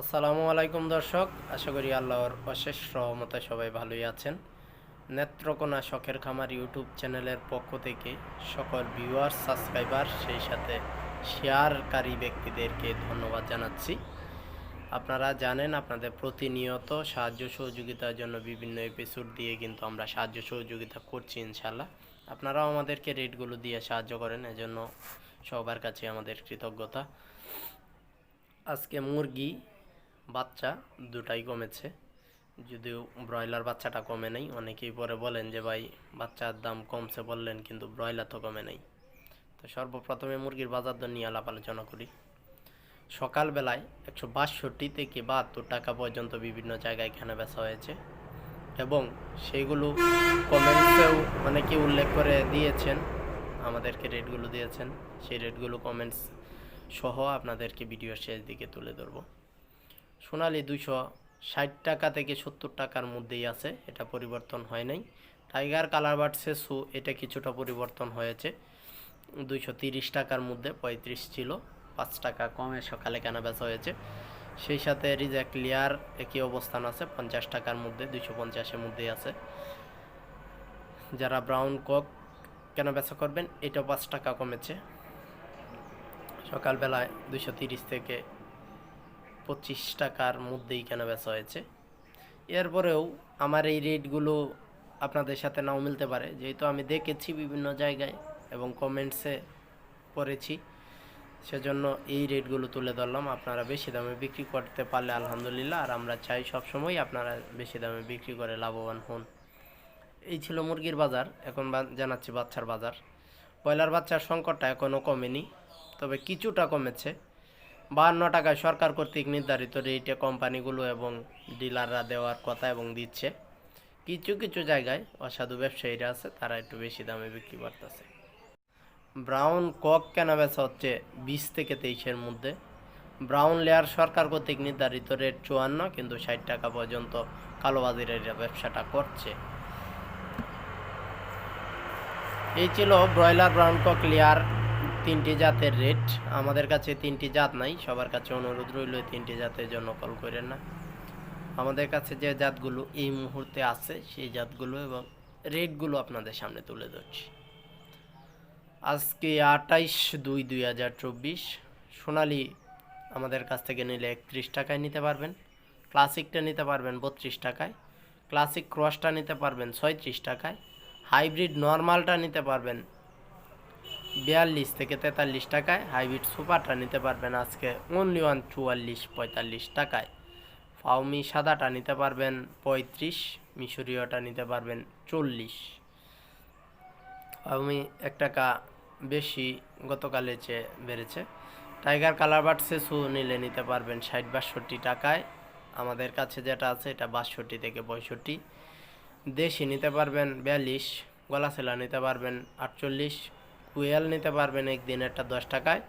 আসসালামু আলাইকুম দর্শক, আশা করি আল্লাহর অশেষ রহমতে সবাই ভালোই আছেন। নেত্রকোনা শখের খামার ইউটিউব চ্যানেলের পক্ষ থেকে সকল ভিউয়ার সাবস্ক্রাইবার সেই সাথে শেয়ারকারী ব্যক্তিদেরকে ধন্যবাদ জানাচ্ছি। আপনারা জানেন, আপনাদের প্রতিনিয়ত সাহায্য সহযোগিতার জন্য বিভিন্ন এপিসোড দিয়ে কিন্তু আমরা সাহায্য সহযোগিতা করছি ইনশাল্লাহ আপনারাও আমাদেরকে রেটগুলো দিয়ে সাহায্য করেন, এজন্য সবার কাছে আমাদের কৃতজ্ঞতা। আজকে মুরগি বাচ্চা দুটাই কমেছে। যদিও ব্রয়লার বাচ্চাটা কমে নাই, অনেকেই পরে বলেন যে, ভাই, বাচ্চার দাম কমছে বললেন, কিন্তু ব্রয়লার তো কমে নাই। তো সর্বপ্রথমে মুরগির বাজার দর নিয়ে আলাপ আলোচনা করি। সকালবেলায় একশো বাষট্টি থেকে বাহাত্তর টাকা পর্যন্ত বিভিন্ন জায়গায় কেনা বেচা হয়েছে এবং সেইগুলো কমেন্টসেও অনেকে উল্লেখ করে দিয়েছেন, আমাদেরকে রেটগুলো দিয়েছেন। সেই রেটগুলো কমেন্টস সহ আপনাদেরকে ভিডিও শেষ দিকে তুলে ধরবো। সোনালি দুশো ষাট টাকা থেকে সত্তর টাকার মধ্যেই আছে, এটা পরিবর্তন হয় নাই। টাইগার কালার বার্ড সেসু, এটা কিছুটা পরিবর্তন হয়েছে। দুইশো তিরিশ টাকার মধ্যে পঁয়ত্রিশ ছিল, পাঁচ টাকা কমে সকালে কেনা বেচা হয়েছে? সেই সাথে রিজেক্ট লিয়ার একই অবস্থান আছে, পঞ্চাশ টাকার মধ্যে, দুইশো পঞ্চাশের মধ্যেই আছে। যারা ব্রাউন কক কেনা বেচা করবেন, এটাও পাঁচ টাকা কমেছে। সকালবেলায় দুশো তিরিশ থেকে পঁচিশ টাকার মধ্যেই কেনা বেচা হয়েছে। এরপরেও আমার এই রেটগুলো আপনাদের সাথে নাও মিলতে পারে। যেহেতু আমি দেখেছি বিভিন্ন জায়গায় এবং কমেন্টসে পড়েছি, সেজন্য এই রেটগুলো তুলে ধরলাম। আপনারা বেশি দামে বিক্রি করতে পারলে আলহামদুলিল্লাহ, আর আমরা চাই সবসময় আপনারা বেশি দামে বিক্রি করে লাভবান হন। এই ছিল মুরগির বাজার, এখন জানাচ্ছি বাচ্চার বাজার। ব্রয়লার বাচ্চার সংকটটা এখনও কমেনি, তবে কিছুটা কমেছে। বাহান্ন টাকায় সরকার কর্তৃক নির্ধারিত রেটে কোম্পানিগুলো এবং ডিলাররা দেওয়ার কথা এবং দিচ্ছে। কিছু কিছু জায়গায় অসাধু ব্যবসায়ীরা আছে, তারা একটু বেশি দামে বিক্রি করতেছে। ব্রাউন কক কেনা বেচা হচ্ছে বিশ থেকে তেইশের মধ্যে। ব্রাউন লেয়ার সরকার কর্তৃক নির্ধারিত রেট চুয়ান্ন, কিন্তু ষাট টাকা পর্যন্ত কালোবাজারের ব্যবসাটা করছে। এই ছিল ব্রয়লার, ব্রাউন কক, লেয়ার তিনটি জাতের রেট। আমাদের কাছে তিনটি জাত নাই, সবার কাছে অনুরোধ রইল তিনটি জাতের জন্য কল করেন না। আমাদের কাছে যে জাতগুলো এই মুহূর্তে আছে, সেই জাতগুলো এবং রেটগুলো আপনাদের সামনে তুলে ধরছি। আজকে আটাইশ দুই দুই হাজার চব্বিশ, সোনালি আমাদের কাছ থেকে নিলে একত্রিশ টাকায় নিতে পারবেন, ক্লাসিকটা নিতে পারবেন বত্রিশ টাকায়, ক্লাসিক ক্রসটা নিতে পারবেন ছয়ত্রিশ টাকায়, হাইব্রিড নর্মালটা নিতে পারবেন বিয়াল্লিশ থেকে তেতাল্লিশ টাকায় হাইব্রিড সুপারটা নিতে পারবেন আজকে অনলি ওয়ান চুয়াল্লিশ, পঁয়তাল্লিশ টাকায়। ফাউমি সাদাটা নিতে পারবেন পঁয়ত্রিশ, মিশরীয়টা নিতে পারবেন চল্লিশ। ফাউমি এক টাকা বেশি গতকালের চেয়ে বেড়েছে। টাইগার কালার বার্ড সেসু নিলে নিতে পারবেন ষাট, বাষট্টি টাকায়। আমাদের কাছে যেটা আছে এটা বাষট্টি থেকে পঁয়ষট্টি। দেশি নিতে পারবেন বিয়াল্লিশ, গলাছেলা নিতে পারবেন আটচল্লিশ কুয়েল নিতে পারবেন একদিনেরটা দশ টাকায়।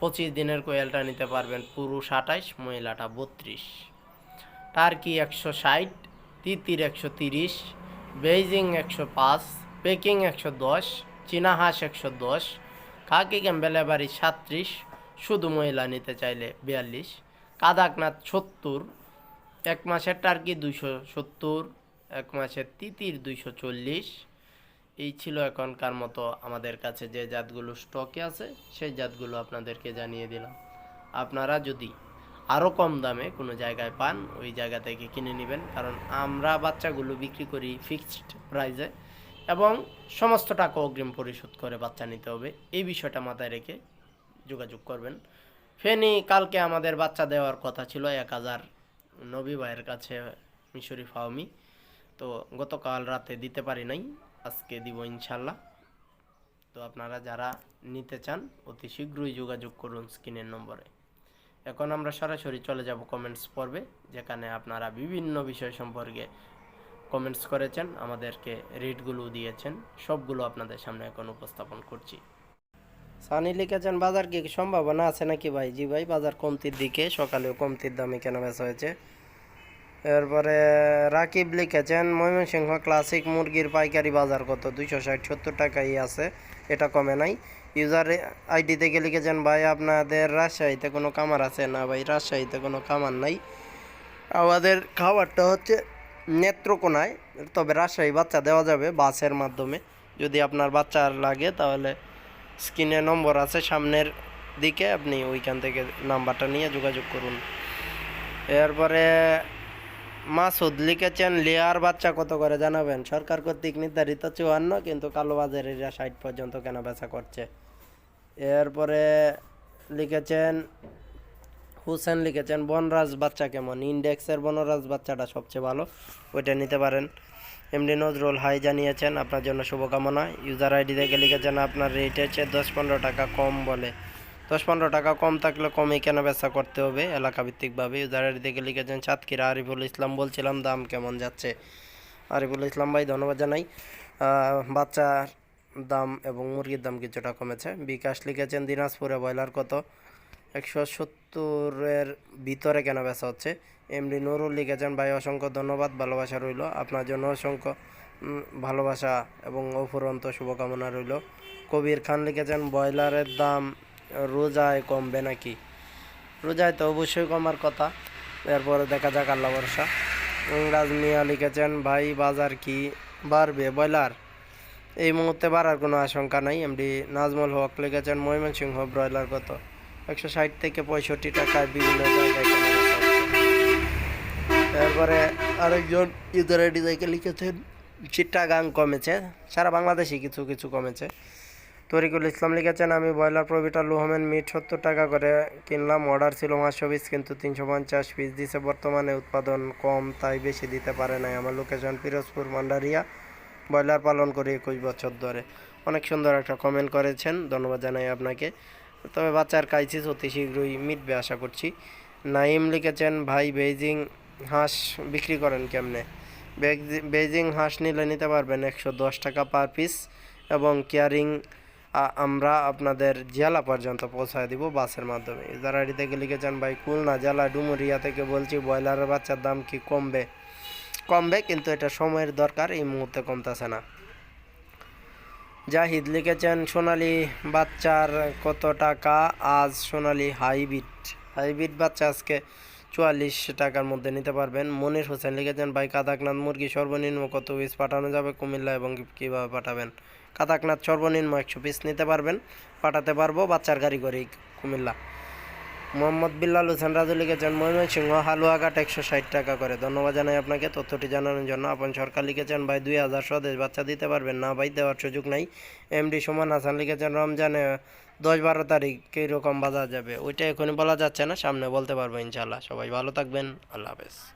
পঁচিশ দিনের কোয়েলটা নিতে পারবেন পুরুষ আঠাইশ, মহিলাটা বত্রিশ। টার্কি একশো ষাট, তিতির একশো তিরিশ, বেইজিং একশো পাঁচ, পেকিং একশো দশ চীনা হাঁস একশো দশ কাকি ক্যাম্বেলেবাড়ি সাত্রিশ শুধু মহিলা নিতে চাইলে বিয়াল্লিশ, কাদাকনাথ সত্তর, এক মাসের টার্কি দুইশো সত্তর, এক মাসের তিতির দুইশো চল্লিশ এই ছিল এখনকার মতো আমাদের কাছে যে জাতগুলো স্টকে আছে, সেই জাতগুলো আপনাদেরকে জানিয়ে দিলাম। আপনারা যদি আরও কম দামে কোনো জায়গায় পান, ওই জায়গা থেকে কিনে নেবেন। কারণ আমরা বাচ্চাগুলো বিক্রি করি ফিক্সড প্রাইসে এবং সমস্ত টাকা অগ্রিম পরিশোধ করে বাচ্চা নিতে হবে। এই বিষয়টা মাথায় রেখে যোগাযোগ করবেন। ফেনি কালকে আমাদের বাচ্চা দেওয়ার কথা ছিল এক হাজার নবী ভাইয়ের কাছে, মিশরি ফাওমি। তো গতকাল রাতে দিতে পারি নাই। আজকে দিব ইনশাল্লাহ তো আপনারা যারা নিতে চান, অতি শীঘ্রই যোগাযোগ করুন স্ক্রিনের নম্বরে। এখন আমরা সরাসরি চলে যাব কমেন্টস পর্বে, যেখানে আপনারা বিভিন্ন বিষয় সম্পর্কে কমেন্টস করেছেন, আমাদেরকে রেটগুলো দিয়েছেন, সবগুলো আপনাদের সামনে এখন উপস্থাপন করছি। সানি লিখেছেন, বাজার কি সম্ভাবনা আছে নাকি ভাই? জি ভাই, বাজার কমতির দিকে, সকালেও কমতির দামে কেনা বেচা হয়েছে। এরপরে রাকিব লিখেছেন, ময়মনসিংহ ক্লাসিক মুরগির পাইকারি বাজার কত? দুইশো ষাট, সত্তর টাকাই আছে, এটা কমে নাই। ইউজার আইডি থেকে লিখেছেন, ভাই, আপনাদের রাজশাহীতে কোনো কামার আছে? না ভাই, রাজশাহীতে কোনো কামার নাই। আমাদের খাবারটা হচ্ছে নেত্রকোনায়, তবে রাজশাহী বাচ্চা দেওয়া যাবে বাসের মাধ্যমে। যদি আপনার বাচ্চার লাগে, তাহলে স্ক্রিনে নম্বর আছে, সামনের দিকে আপনি ওইখান থেকে নাম্বারটা নিয়ে যোগাযোগ করুন। এরপরে মাসুদ লিখেছেন, লেয়ার বাচ্চা কত করে জানাবেন? সরকার কর্তৃক নির্ধারিত চুয়ান্ন, কিন্তু কালোবাজারিরা ষাট পর্যন্ত কেনা বেচা করছে। এরপরে লিখেছেন, হুসেন লিখেছেন, বনরাজ বাচ্চা কেমন? ইন্ডেক্সের বনরাজ বাচ্চাটা সবচেয়ে ভালো, ওইটা নিতে পারেন। এমডি নজরুল হাই জানিয়েছেন, আপনার জন্য শুভকামনা। ইউজার আইডি থেকে লিখেছেন, আপনার রেট হচ্ছে দশ পনেরো টাকা কম বলে। দশ পনেরো টাকা কম থাকলে কমই কেনা বেচা করতে হবে? এলাকা ভিত্তিকভাবে ইউজার আইডি লিখেছেন সাতক্ষীরা আরিফুল ইসলাম। বলছিলাম দাম কেমন যাচ্ছে? আরিফুল ইসলাম ভাই, ধন্যবাদ জানাই। বাচ্চার দাম এবং মুরগির দাম কিছুটা কমেছে। বিকাশ লিখেছেন, দিনাজপুরে ব্রয়লার কত? একশো সত্তরের ভিতরে কেনা বেচা হচ্ছে? এমডি নুরুল লিখেছেন, ভাই, অসংখ্য ধন্যবাদ, ভালোবাসা রইল। আপনার জন্য অসংখ্য ভালোবাসা এবং অফুরন্ত শুভকামনা রইল। কবির খান লিখেছেন, ব্রয়লারের দাম রোজায় কমবে নাকি? রোজায় তো অবশ্যই কমার কথা। এরপরে দেখা যাক আল্লাহ ভরসা। ইংরাজ মিয়া লিখেছেন, ভাই, বাজার কি বাড়বে ব্রয়লার? এই মুহূর্তে বাড়ার কোনো আশঙ্কা নাই। এমডি নাজমুল হক লিখেছেন, ময়মনসিংহ ব্রয়লার কত? একশো ষাট থেকে পঁয়ষট্টি টাকায় বিভিন্ন জায়গায়। তারপরে আরেকজন আইডি থেকে লিখেছেন চিট্টাগাং কমেছে। সারা বাংলাদেশে কিছু কিছু কমেছে। তরিকুল ইসলাম লিখেছেন, আমি ব্রয়লার প্রভিটার লোহমেন মিট সত্তর টাকা করে কিনলাম। অর্ডার ছিল পাঁচশো পিস কিন্তু তিনশো পঞ্চাশ পিস দিছে। বর্তমানে উৎপাদন কম, তাই বেশি দিতে পারে নাই। আমার লোকেশন পিরোজপুর, মান্ডারিয়া। ব্রয়লার পালন করি একুশ বছর ধরে। অনেক সুন্দর একটা কমেন্ট করেছেন। ধন্যবাদ জানাই আপনাকে। তবে বাচ্চার কাইসিস অতি শীঘ্রই মিটবে আশা করছি। নাইম লিখেছেন, ভাই, বেইজিং হাঁস বিক্রি করেন কেমনে? বেইজি- হাঁস নিলে নিতে পারবেন একশো দশ টাকা পার পিস এবং কেয়ারিং আমরা আপনাদের জেলা পর্যন্ত পৌঁছায় দিব বাসের মাধ্যমে। যারা আইডি থেকে লিখেছেন, ভাই, খুলনা জেলা ডুমুরিয়া থেকে বলছি, ব্রয়লারের বাচ্চার দাম কি কমবে? কমবে, কিন্তু এটা সময়ের দরকার, এই মুহূর্তে কমতেছে না। জাহিদ লিখেছেন, সোনালি বাচ্চার কত টাকা? আজ সোনালি হাইব্রিড। হাইব্রিড বাচ্চা আজকে চুয়াল্লিশ টাকার মধ্যে নিতে পারবেন। মনির হোসেন লিখেছেন, ভাই, কাদাকনাথ মুরগি সর্বনিম্ন কত পিস পাঠানো যাবে? কুমিল্লা এবং কীভাবে পাঠাবেন? কাদাকনাথ সর্বনিম্ন একশো পিস নিতে পারবেন। পাঠাতে পারব বাচ্চার গাড়ি করে কুমিল্লা। মোহাম্মদ বিল্লাল হোসেন রাজু লিখেছেন, ময়মনসিংহ, হালুয়াঘাট একশো ষাট টাকা করে। ধন্যবাদ জানাই আপনাকে, তথ্যটি জানানোর জন্য আপন সরকার লিখেছেন, ভাই দুই হাজার স্বদেশ বাচ্চা দিতে পারবেন না, ভাই দেওয়ার সুযোগ নাই। এমডি সুমন হাসান লিখেছেন, রমজানে দশ বারো তারিখ কীরকম বাজার যাবে? ওইটা এখনই বলা যাচ্ছে না, সামনে বলতে পারব ইনশাল্লাহ সবাই ভালো থাকবেন, আল্লাহ হাফেজ।